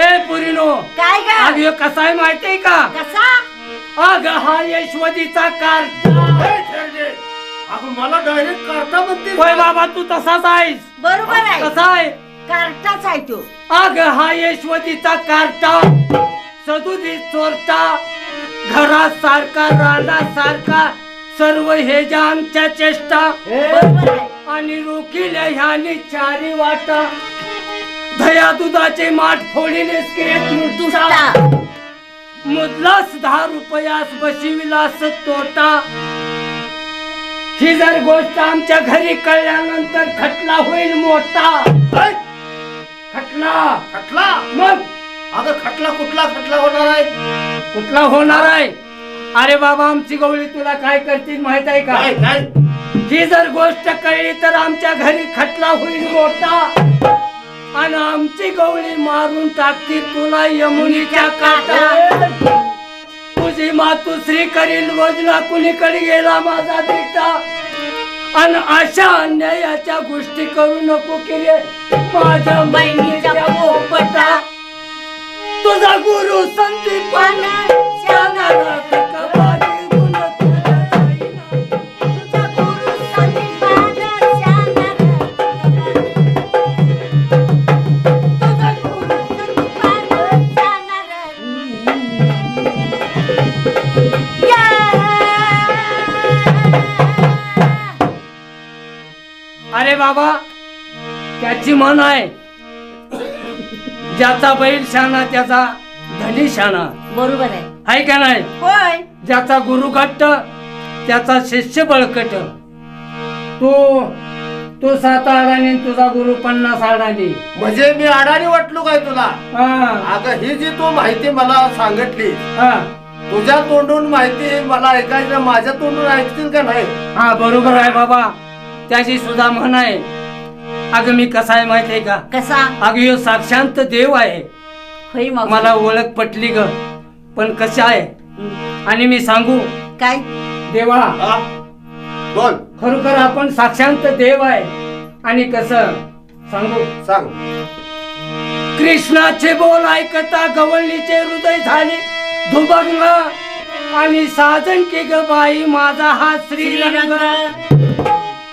ए पुरीनो काय ग? अग कसा आहे माहितीये का? कसा? अग हा यशवतीचा कार अगं मला डायरेक्ट करता म्हणते होय बाबा तू तसाच आहेस. बरोबर आहे. कसा आहे. कार्टाच आहे तो. अग हा यशवतीचा कार्टा. सदुदी चोरटा. घरात सारखा राणा सारखा. सर्व हे ज्या आमच्या चेष्टा. बरोबर आहे. आणि रोखील्या ह्याने चारी वाटा. दया दुधाचे माठ फोडीने दुष्टा मुदलास दहा रुपयास बशिविलास तोटा. ही जर गोष्ट आमच्या घरी कळल्यानंतर खटला होईल मोठा? खटला. खटला? मग? अगं खटला कुठला खटला होणार आहे? कुठला होणार आहे? अरे बाबा आमची गवळी तुला काय करतील माहीत आहे का? काय काय ही जर गोष्ट कळली तर आमच्या घरी खटला होईल मोठा. आणि आमची गवळी मारून टाकतील तुला यमुनीच्या काटा तुझी मातुश्री करील वजना कुणीकडे गेला माझा बेटा आणि अशा अन्यायाच्या गोष्टी करू नको किरे माझ्या बहिणीचा पोपटा. तुझा गुरु संदीपान बाबा त्याची मन आहे. ज्याचा बैल शाना त्याचा धनी शाना बरोबर आहे. आहे का नाही? होय. ज्याचा गुरु घट्ट त्याचा शिष्य बळकट. तू तू सात आडानी तुझा गुरु पन्नास आडानी म्हणजे मी अडाणी वाटलो काय तुला? हा. अगं ही जी तू माहिती मला सांगितली हा. तुझ्या तोंडून माहिती मला ऐकायचं माझ्या तोंडून ऐकतील का नाही? हा बरोबर आहे बाबा. त्याची सुद्धा म्हण आहे. अगं मी कसा आहे माहिती आहे का? कसा? अगं ह्यो साक्षांत देव आहे. होय मला ओळख पटली ग. पण कशा आहे? हं. आणि मी सांगू? काय? देवा हा? बोल. खरोखर आपण साक्षांत देव आहे. आणि कसं? सांगू? सांग. कृष्णाचे बोल ऐकता गवळणीचे हृदय झाले. धुबंग आणि साजन की ग बाई माझा हा श्रीरंग.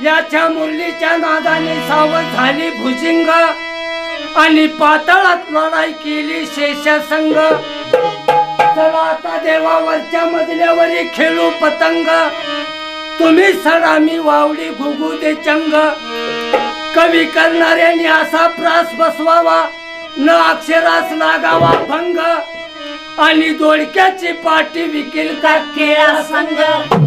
याच्या मुरलीच्या नादाने सावध झाली भुजिंग. आणि पातळात लढाई केली शेषासंग. चला आता देवावरच्या मजल्यावरी खेळू पतंग. तुम्ही सडामी वावडी घुगू दे चंग. कवी करणाऱ्यांनी असा प्रास बसवावा न अक्षरास लागावा भंग. आणि दोडक्याची पाठी विकेल का केळा संग?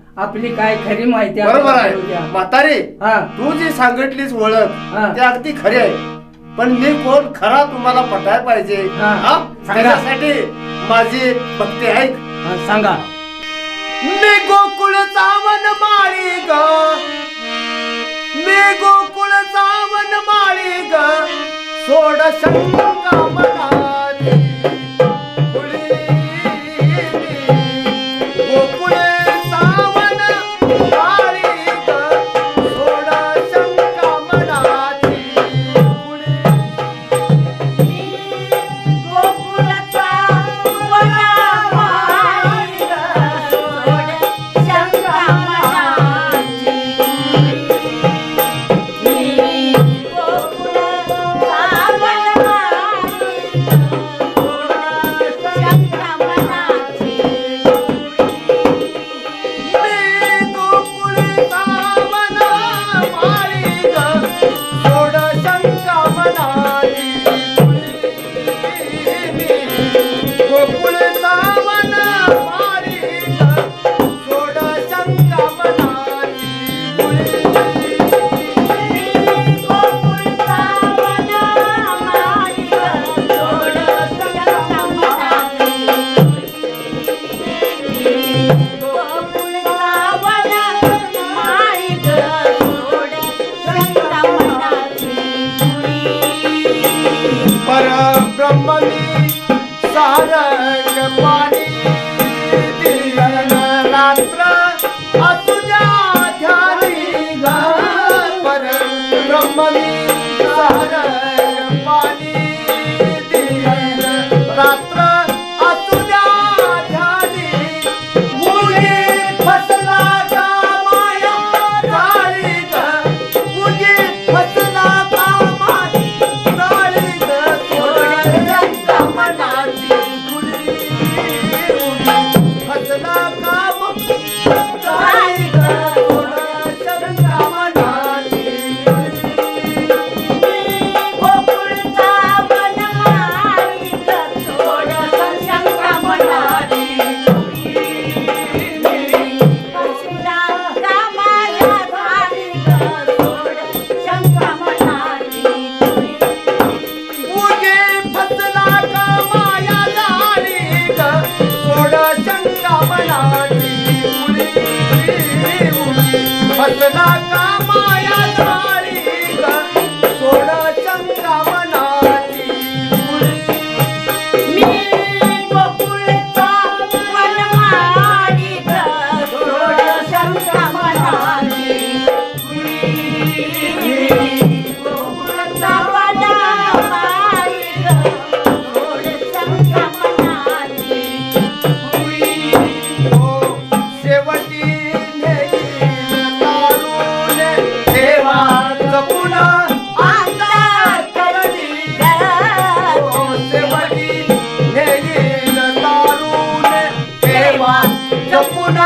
आपली काय खरी माहिती बरोबर आपल्याला कळू द्या. आहे म्हातारी हा तू जी सांगितलीस ओळख हा. ते अगदी खरी आहे पण मी कोण खरा तुम्हाला पटाय पाहिजे हा. हा? सांगा. त्याच्यासाठी माझी भक्ती ऐक हा, सांगा मी गोकुळ चावन माळी ग मी गोकुळ चावन माळी ग सोड शंका When सारंग पाणी தப்புனா